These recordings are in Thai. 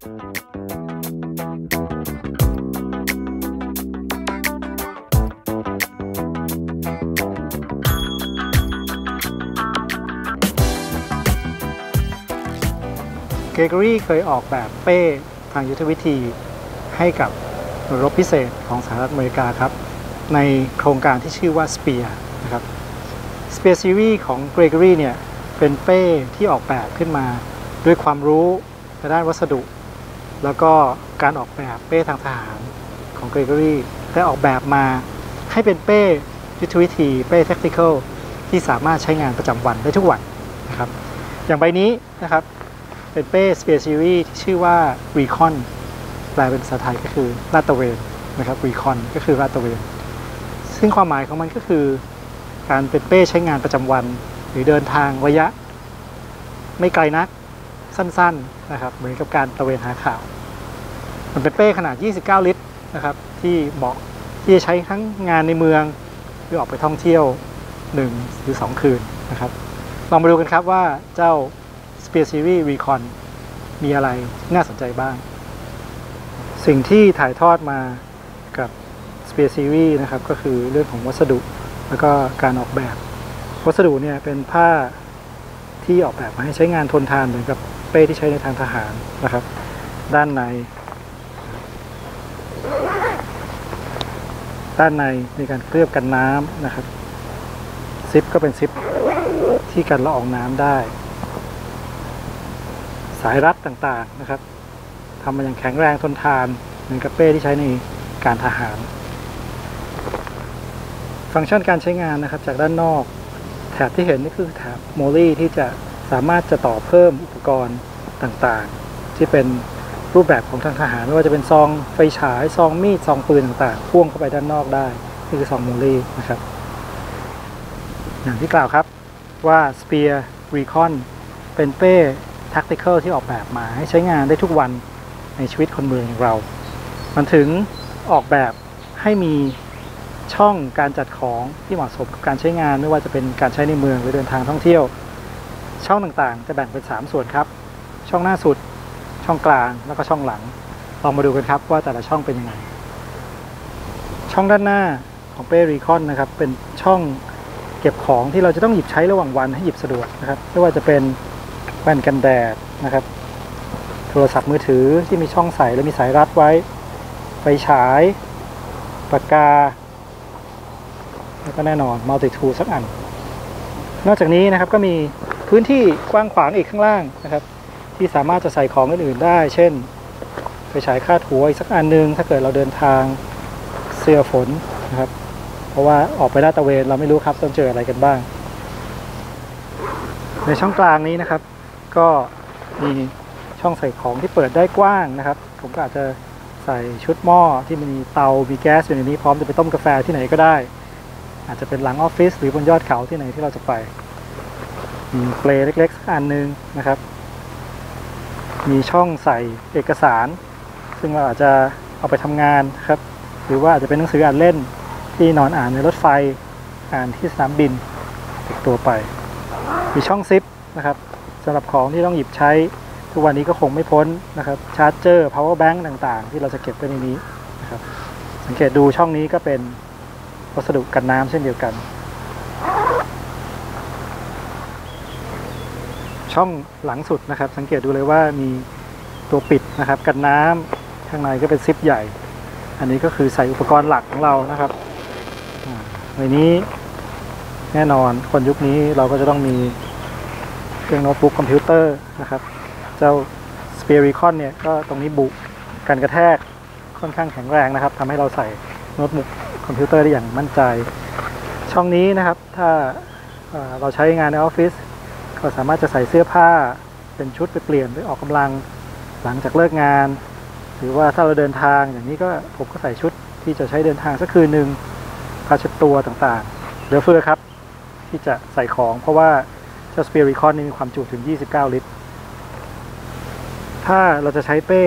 เกรกอรี่เคยออกแบบเป้ทางยุทธวิธีให้กับหน่วยรบพิเศษของสหรัฐอเมริกาครับ ในโครงการที่ชื่อว่า Spear นะครับ Spear Series ของเกรกอรี่เนี่ยเป็นเป้ที่ออกแบบขึ้นมา ด้วยความรู้ในด้านวัสดุ แล้วก็การออกแบบเป้ทางทหารของเกรกอรี่ได้ออกแบบมาให้เป็นเป้ยุทธวิธีเป้ tactical ที่สามารถใช้งานประจำวันได้ทุกวันนะครับ อย่างใบนี้นะครับ เป็นเป้ Space Series ที่ชื่อว่า Recon แปลเป็นภาษาไทยก็คือลาดตระเวนนะครับ Recon ก็คือลาดตระเวน ซึ่งความหมายของมันก็คือ การเป็นเป้ใช้งานประจำวัน หรือเดินทางระยะ ไม่ไกลนัก สั้นๆนะครับเหมือนกับการตะเวนหาข่าว มันเป็นเป้ขนาด 29 ลิตรนะครับที่เหมาะที่จะใช้ทั้งงานในเมืองหรือออกไปท่องเที่ยว 1 หรือ 2 คืนนะครับลองมาดูกันครับว่าเจ้า Spear Series Recon มีอะไรน่าสนใจบ้าง สิ่งที่ถ่ายทอดมากับ Spear Series นะครับก็คือเรื่องของวัสดุแล้วก็การออกแบบ วัสดุเนี่ยเป็นผ้าที่ออกแบบมาให้ใช้งานทนทานเหมือนกับ เป้ที่ใช้ในทางทหารนะครับ ด้านใน ด้านในมีการเคลือบกันน้ำนะครับซิปก็เป็นซิปที่กันละอองน้ำได้ สายรัดต่างๆนะครับทำมาอย่างแข็งแรงทนทานเหมือนกับเป้ที่ใช้ในการทหาร ฟังก์ชันการใช้งานนะครับ จากด้านนอก แถบที่เห็นนี่คือแถบโมลี่ที่จะ สามารถจะต่อเพิ่มอุปกรณ์ต่างๆ ที่เป็นรูปแบบของทางทหาร ไม่ว่าจะเป็นซองไฟฉายซองมีดซองปืนต่างๆ พ่วงเข้าไปด้านนอกได้นี่คือซองโมลี่นะครับ อย่างที่กล่าวครับว่า Spear Recon เป็นเป้ Tactical ที่ออกแบบมาให้ใช้งานได้ทุกวันในชีวิตคนเมืองอย่างเรา มันถึงออกแบบให้มีช่องการจัดของที่เหมาะสมกับการใช้งาน ไม่ว่าจะเป็นการใช้ในเมืองหรือเดินทางท่องเที่ยว ช่องต่างๆ จะแบ่งเป็น 3 ส่วนครับ ช่องหน้าสุด ช่องกลาง แล้วก็ช่องหลัง ลองมาดูกันครับว่าแต่ละช่องเป็นยังไง ช่องด้านหน้าของเป้รีคอนนะครับ เป็นช่องเก็บของที่เราจะต้องหยิบใช้ระหว่างวันให้หยิบสะดวกนะครับ ไม่ว่าจะเป็นแว่นกันแดดนะครับ โทรศัพท์มือถือที่มีช่องใส่และมีสายรัดไว้ ไฟฉาย ปากกา แล้วก็แน่นอนมัลติทูสักอัน นอกจากนี้นะครับก็มี พื้นที่กว้างขวางอีกข้างล่างนะครับ ที่สามารถจะใส่ของอื่นๆได้ เช่นไฟฉายคาดหัวอีกสักอันหนึง ถ้าเกิดเราเดินทางเสื้อฝนนะครับ เพราะว่าออกไปลาดตะเวนเราไม่รู้ครับต้องเจออะไรกันบ้าง ในช่องกลางนี้นะครับ ก็มีช่องใส่ของที่เปิดได้กว้างนะครับ ผมก็อาจจะใส่ชุดหม้อที่มีเตา มีแก๊สอยู่ในนี้พร้อมจะไปต้มกาแฟที่ไหนก็ได้ อาจจะเป็นหลังออฟฟิศหรือบนยอดเขาที่ไหนที่เราจะไป มีเปลเล็กๆสักอันหนึงนะครับ มีช่องใส่เอกสาร ซึ่งเราอาจจะเอาไปทำงานครับ หรือว่าอาจจะเป็นหนังสืออ่านเล่นที่นอนอ่านในรถไฟอ่านที่สนามบินติดตัวไป มีช่องซิปนะครับสำหรับของที่ต้องหยิบใช้ ทุกวันนี้ก็คงไม่พ้นนะครับชาร์จเจอร์ power bank ต่างๆ ที่เราจะเก็บไว้ในนี้นะครับสังเกตดูช่องนี้ก็เป็นวัสดุกันน้ำเช่นเดียวกัน ช่องหลังสุดนะครับ สังเกตดูเลยว่ามีตัวปิดนะครับ กันน้ำข้างในก็เป็นซิปใหญ่ อันนี้ก็คือใส่อุปกรณ์หลักของเรานะครับในนี้แน่นอนคนยุคนี้เราก็จะต้องมีเครื่องโน้ตบุ๊กคอมพิวเตอร์นะครับ เจ้า s p e r i c o n เนี่ยก็ตรงนี้บุกันกระแทกค่อนข้างแข็งแรงนะครับทำให้เราใส่โน้ตบุ๊กคอมพิวเตอร์ได้อย่างมั่นใจ ช่องนี้นะครับถ้าเราใช้งานในออฟฟิศ ก็สามารถจะใส่เสื้อผ้าเป็นชุดไปเปลี่ยนไปออกกำลังหลังจากเลิกงาน หรือว่าถ้าเราเดินทางอย่างนี้ก็ผมก็ใส่ชุดที่จะใช้เดินทางสักคืนหนึ่งผ้าเช็ดตัวต่างๆเหลือเฟือครับ ที่จะใส่ของเพราะว่าเจ้าสเปียริคอนนี่มีความจุถึง 29 ลิตร ถ้าเราจะใช้เป้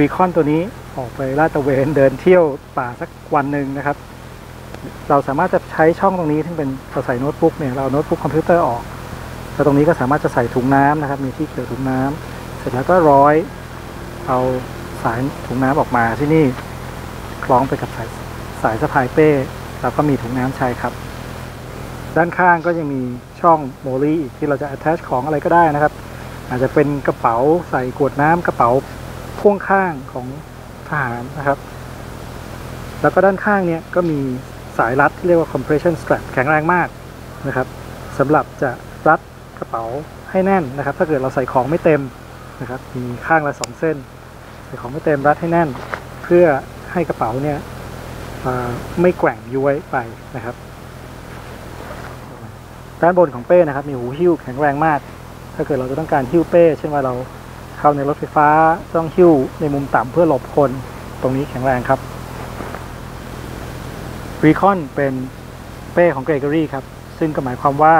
รีคอนตัวนี้ออกไปลาดตระเวนเดินเที่ยวป่าสักวันหนึ่งนะครับ เราสามารถจะใช้ช่องตรงนี้ที่เป็นเราใส่โน้ตบุ๊กเนี่ยเราเอาโน้ตบุ๊กคอมพิวเตอร์ออก แล้วตรงนี้ก็สามารถจะใส่ถุงน้ำนะครับ มีที่เกี่ยวถุงน้ำเสร็จแล้วก็ร้อยเอาสายถุงน้ำออกมาที่นี่คล้องไปกับสายสายสะพายเป้แล้วก็มีถุงน้ำใช้ครับ ด้านข้างก็ยังมีช่องโมลี่อีกที่เราจะ attach ของอะไรก็ได้นะครับ อาจจะเป็นกระเป๋าใส่ขวดน้ำกระเป๋าพ่วงข้างของทหารนะครับ แล้วก็ด้านข้างเนี่ยก็มีสายรัดที่เรียกว่า compression strap แข็งแรงมากนะครับสำหรับจะรัด กระเป๋าให้แน่นนะครับ ถ้าเกิดเราใส่ของไม่เต็มนะครับ มีข้างละสองเส้น ใส่ของไม่เต็มรัดให้แน่น เพื่อให้กระเป๋าเนี่ยไม่แกว่งย้วยไปนะครับ ด้านบนของเป้นะครับ มีหูหิ้วแข็งแรงมาก ถ้าเกิดเราจะต้องการหิ้วเป้ เช่นว่าเราเข้าในรถไฟฟ้าต้องหิ้วในมุมต่ำเพื่อหลบคน ตรงนี้แข็งแรงครับรีคอนเป็นเป้ของเกรกอรี่ครับ ซึ่งก็หมายความว่า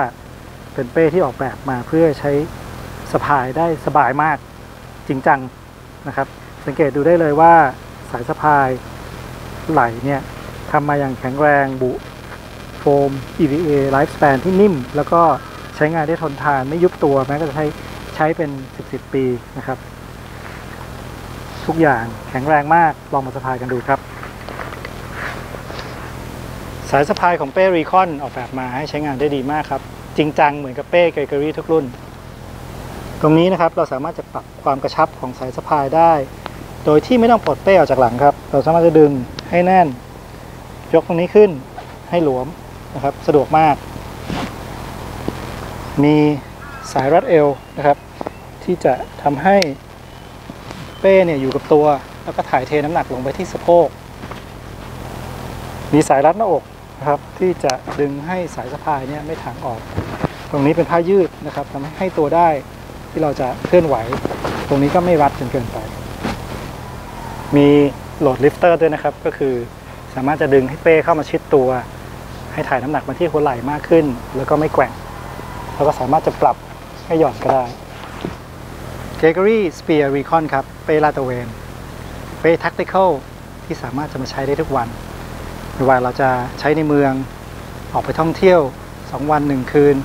เป็นเป้ที่ออกแบบมาเพื่อใช้สะพายได้สบายมากจริงจังนะครับ สังเกตดูได้เลยว่าสายสะพายไหลเนี่ยทำมาอย่างแข็งแรงบุโฟม EVA Lifespan ที่นิ่ม แล้วก็ใช้งานได้ทนทานไม่ยุบตัวแม้ก็จะใช้ใช้เป็น 10 10 ปีนะครับ ทุกอย่างแข็งแรงมากลองมาสะพายกันดูครับ สายสะพายของเป้รีคอนออกแบบมาให้ใช้งานได้ดีมากครับ จริงจังเหมือนกับเป้เกรกอรี่ทุกรุ่น ตรงนี้นะครับเราสามารถจะปรับความกระชับของสายสะพายได้ โดยที่ไม่ต้องปลดเป้ออกจากหลังครับ เราสามารถจะดึงให้แน่น ยกตรงนี้ขึ้นให้หลวมนะครับ สะดวกมาก มีสายรัดเอวนะครับ ที่จะทำให้เป้เนี่ยอยู่กับตัว แล้วก็ถ่ายเทน้ำหนักลงไปที่สะโพก มีสายรัดหน้าอก นะครับที่จะดึงให้สายสะพายเนี่ยไม่ถางออก ตรงนี้เป็นผ้ายืดนะครับทำให้ตัวได้ที่เราจะเคลื่อนไหว ตรงนี้ก็ไม่รัดจนเกินไป มีโหลดลิฟเตอร์ด้วยนะครับ ก็คือสามารถจะดึงให้เป้เข้ามาชิดตัว ให้ถ่ายน้ำหนักมาที่หัวไหล่มากขึ้น แล้วก็ไม่แกว่ง แล้วก็สามารถจะปรับให้หย่อนก็ได้ Gregory Spear Recon ครับ เป้ลาตะเวน เป้ Tactical ที่สามารถจะมาใช้ได้ทุกวัน ไม่ว่าเราจะใช้ในเมืองออกไปท่องเที่ยว2วัน1คืน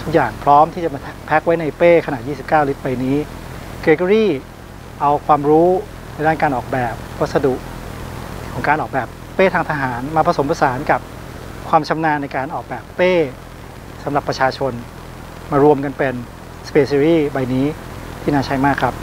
ทุกอย่างพร้อมที่จะมาแพ็คไว้ในเป้ขนาด 29 ลิตรใบนี้เกรเกอรี่เอาความรู้ในด้านการออกแบบวัสดุของการออกแบบเป้ทางทหารมาผสมผสานกับความชำนาญในการออกแบบเป้สำหรับประชาชนมารวมกันเป็น Space Series ใบนี้ที่น่าใช้มากครับ